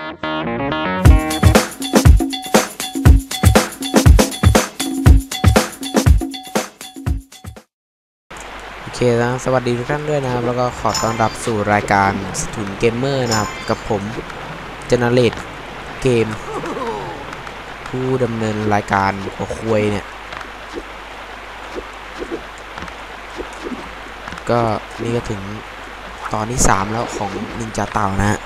โอเคนะสวัสดีทุกท่านด้วยนะครับ แล้วก็ขอต้อนรับสู่รายการสถุนเกมเมอร์นะครับ กับผมเจเนเรตเกม ผู้ดำเนินรายการหัวควยเนี่ย ก็นี่ก็ถึงตอนที่ 3 แล้วของนินจาเต่านะฮะ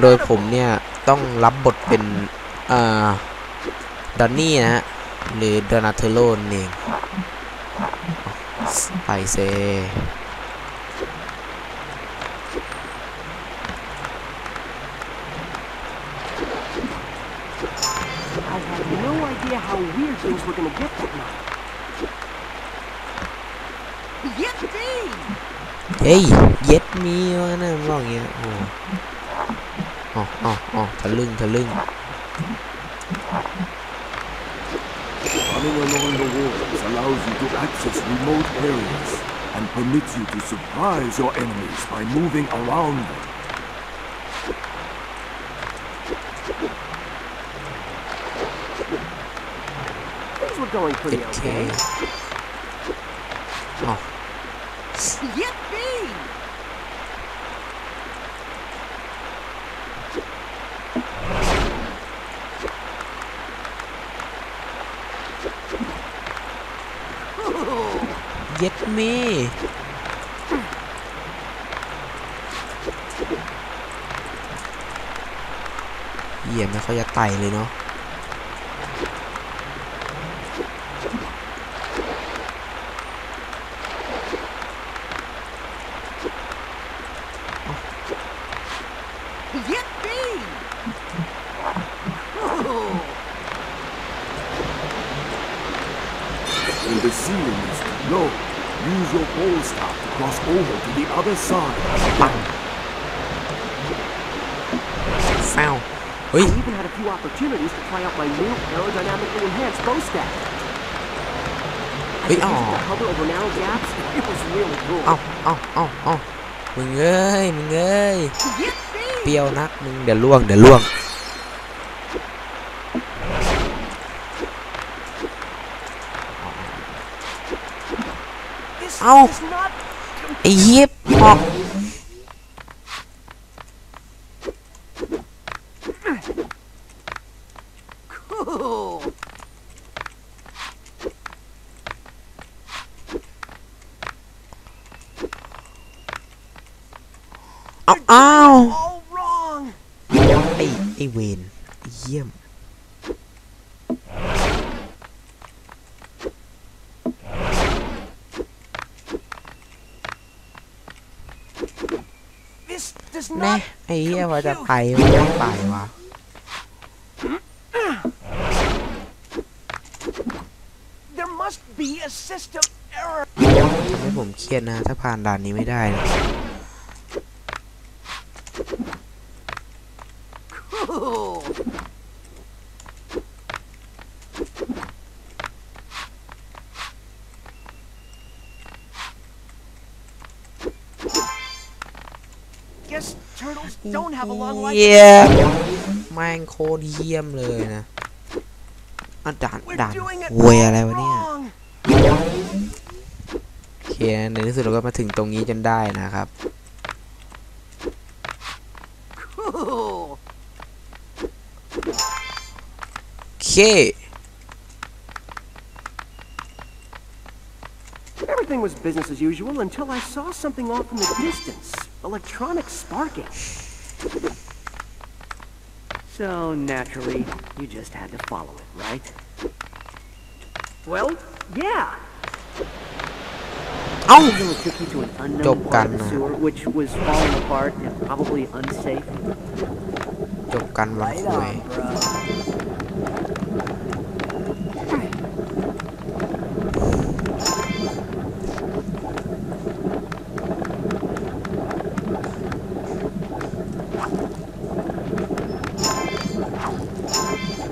โดยผมเนี่ยต้องรับบทเป็นอ่าดอนนี่นะฮะ หรือดอนาเทโลนนเอง ไปเซ I had no idea how weird things were gonna get that night. Yippee! เฮ้ย เย็ดมีวะนะมันบอกอย่างเงี้ยโอ้ อ๋ออ๋ออ๋อทะลึ่งทะลึ่ง Running along the walls allows you to access remote areas and permits you to surprise your enemies by moving around them. Things were going เจ็ pretty ดเค okay. อ๋อ Yippee! เย็ดมีเหี้ยไม่ค่อยจะไต่เลยเนาะ Yippee! When the ceiling is low, use your pole staff to cross over to the other side. ปังแฟวเฮ้ย I even had a few opportunities to try out my new aerodynamically enhanced bow staff. I Wait, could use it aw. to hover over narrow gaps. It was really cool. เอ้าเอ้าเอ้าเอ้ามึงเอ้ย มึงเอ้ย Yippee! เปรี้ยวนัก มึงเดี๋ยวล่วง เดี๋ยวล่วง This Ow. is not ไอ้เหี้ยออก cool. เอาอ้าว All wrong. ไอ้ไอ้เวนเยี่ยม This does แน่ not ไอ้เหี้ยว่าจะไปไม่ได้ไปวะ There must be a system error. ทำให้ผมเครียดนะ ถ้าผ่านด่านนี้ไม่ได้นะ Guess turtles don't have a long life. เยี่ยมแม่งโคตรเยี่ยมเลยนะอะด่าน We're ด่าน doing it เวยอะไรวะเนี่ย wrong. โอเคในที่สุดเราก็มาถึงตรงนี้จนได้นะครับ Cool. โอเค Everything was business as usual until I saw something off in the distance. electronic sparking. So naturally, you just had to follow it, right? Well, yeah. Oh! It took you to an unknown water sewer, which was falling apart and probably unsafe. Right on, bro.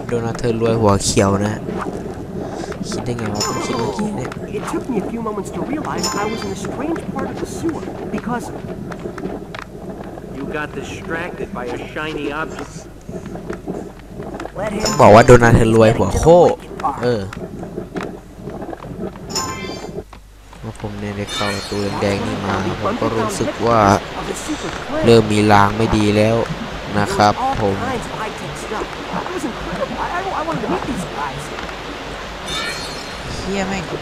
โดนาเธอรวยหัวเขียวนะ คิดได้ไงวะผมคิดเมื่อกี้เนี่ย It took me a few moments to realize I was in a strange part of the sewer because You got distracted by a shiny object. Let him บอกว่าโดนัทเธอรวยหัวโคเออเมื่อผมเนี่ยได้เข้าประตูแดงๆนี่มาผมก็รู้สึกว่า of the super clan. เริ่มมีลางไม่ดีแล้วนะครับ All ผม I, I, I wanted to meet these guys. เฮียแม่ง ต้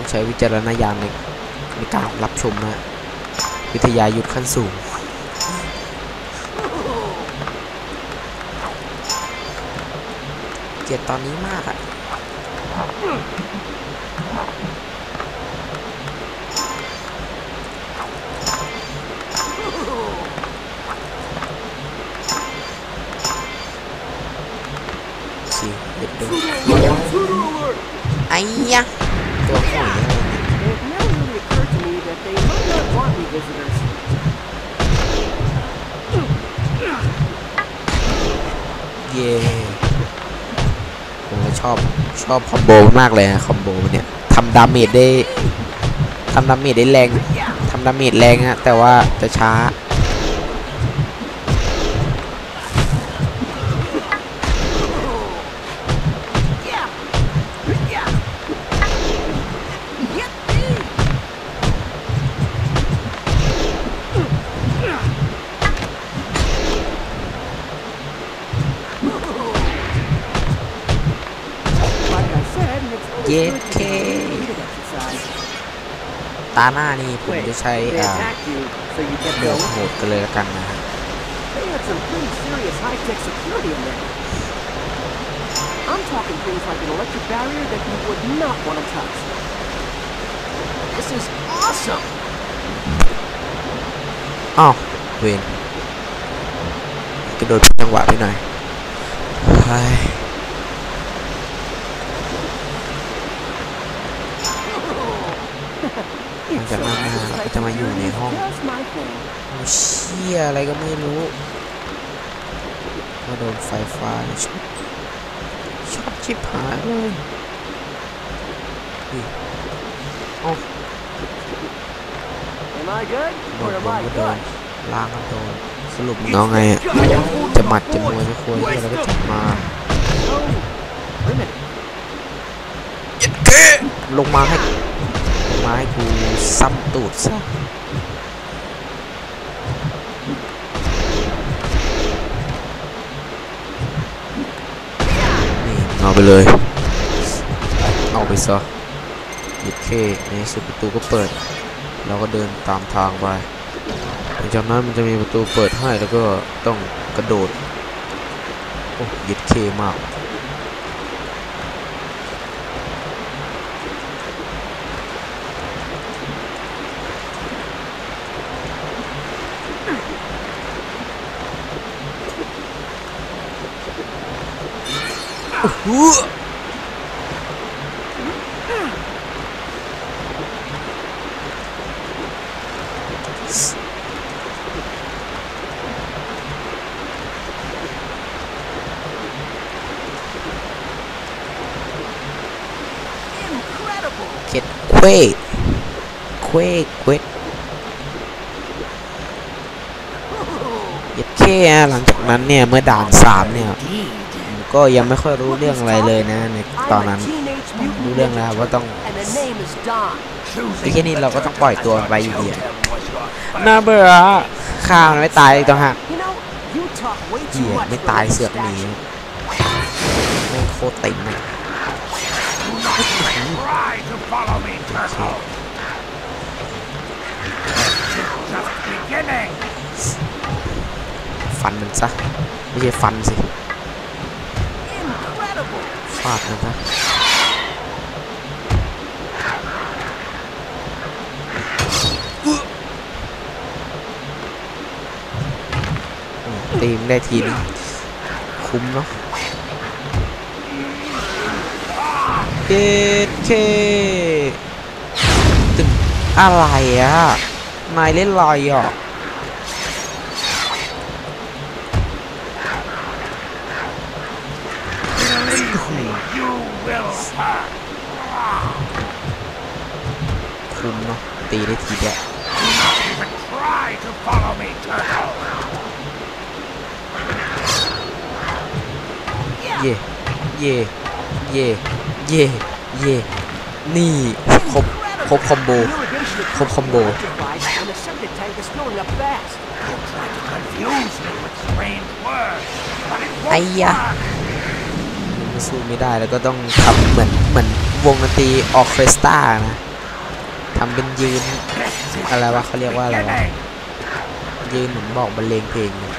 องใช้วิจารณญาณในในการรับชมนะฮะวิทยายุทธขั้นสูง เกลียดตอนนี้มากอะสิเด็ดดูไอ้ยะตัวหอยอะไรเนี่ย ชอบชอบคอมโบมากเลยนะคอมโบเนี่ยทำดาเมจได้ทำดาเมจได้แรงทำดาเมจแรงฮะแต่ว่าจะช้า said, it's always Yeah, good to okay. get a bit of exercise. ตาหน้านี่ผมจะใช้ They อ่า attacked you, so you get เลือก going. โหดกันเลยละกันนะฮะ They had some pretty serious high-tech security in there. I'm talking things like an electric barrier that you would not want to touch. This is awesome! อ้าวเวนกระโดดผิดจังหวะไปหน่อย เฮ้ยหลังจากนั้นมาเราก็จะมาอยู่ในห้อง Just my thing. โอ้เชี่ยอะไรก็ไม่รู้มาโดนไฟฟ้าเนี่ยช็อตช็อตชิบหายเลยอุ้ยเอ้า Am I good โด or น am โดน I ก็โดน good? ล่างก็โดนสรุปน้องไงอะจะหมัดจะมวยจะควยที่อะไรก็จัดมา No. Limited. ลงมาให้ ลงมาให้กูซ้ำตูดซะนี่เอาไปเลย เอาไปซะหยิบเคในสุดประตูก็เปิด เราก็เดินตามทางไปหลังจากนั้นมันจะมีประตูเปิดให้แล้วก็ต้องกระโดด โอ้หยิบเคมาก เข็ดเควเควเควเย็ดแค่หลังจากนั้นเนี่ย เมื่อด่านสามเนี่ย ก็ยังไม่ค่อยรู้เรื่องอะไรเลยนะในตอนนั้นรู้เรื่องแล้วว่าต้องไอ้แค่นี้เราก็ต้องปล่อยตัวไปอยู่ดีน่าเบื่อข้าวมันไม่ตายต่างหากเหี้ยไม่ตายเสือกหนี stature. แม่โคตรติ่มเลยฟันมันซะ ไม่ใช่ฟันสิ ฟาดมันะอืมตีมได้ทีนึงคุ้มเนาะเกตเคตึมอะไรอะนายเล่นลอยอะ คุมเนาะตีได้ทีเดียว Try to follow me, Turtle. เย่เย่เย่เย่เย่นี่ครบครบคอมโบ The irrigation is Cop combo. electrified, and the septic tank is filling up fast. Confuse me with strange words, but it ไอ้ won't ยะ work. สู้ไม่ได้แล้วก็ต้องทำเหมือนเหมือนวงดนตรีออเคสตรานะทำเป็นยืนอะไรวะเขาเรียกว่าอะไรวะยืนเหมือนบอกบรรเลงเพลงเลย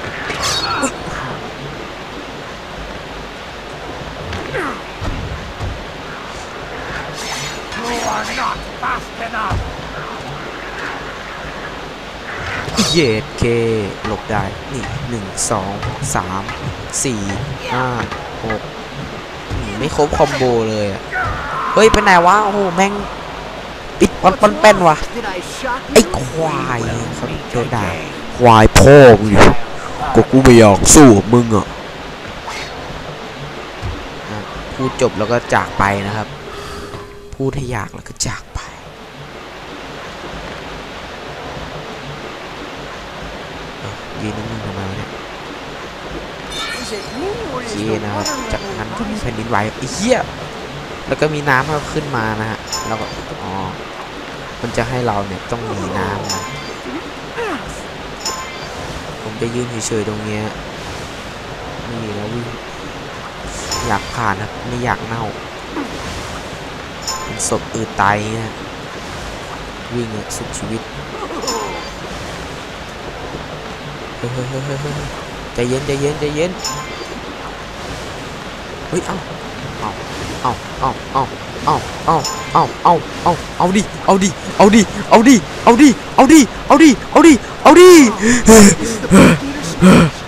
เยดเคหลบได้ นี่หนึ่งสองสามสี่ห้าหก ไม่ครบคอมโบเลยอะเฮ้ยไปไหนวะโอ้โหแม่งปิดปอนปอนแป้นวะ Did I shock ไอ้ you? ควายเขาโดนด่าควายพ่อมึงดิก็กูไม่อยากสู้กับมึงอะอะพูดจบแล้วก็จากไปนะครับ พูดให้อยากแล้วก็จากไปเอ้ายืนนิ่งๆทำไมวะเนี่ย เคนะครับ จากนั้นก็มีแผ่นดินไหวไอ้เหี้ยแล้วก็มีน้ำขึ้นมานะฮะแล้วก็อ๋อมันจะให้เราเนี่ยต้องหนีน้ำนะผมจะยืนเฉยๆตรงเนี้ยนี่แล้ววิ่งอยากผ่านครับไม่อยากเน่าเป็นศพอืดตายเนี่ยวิ่งสุดชีวิตเฮ้ยเฮ้ยเฮ้ยเฮ้ยใจเย็นใจเย็นใจเย็น ฮ้ยเอ้าเอ้าเอ้าเอ้าเอ้าเอ้าเอ้าเอ้าเอ้าเอ้าเอาดิเอาดิเอาดิเอาดิเอาดิเอาดิเอาดิเอาดิเอาดิ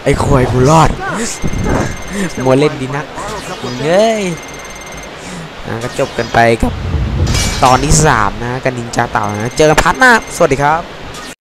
ไอ้ควายกูรอดมัวเล่นดีนักเงยอะก็จบกันไปกับตอนที่3นะกันนินจาเต่านะเจอกันพัดหน้าสวัสดีครับ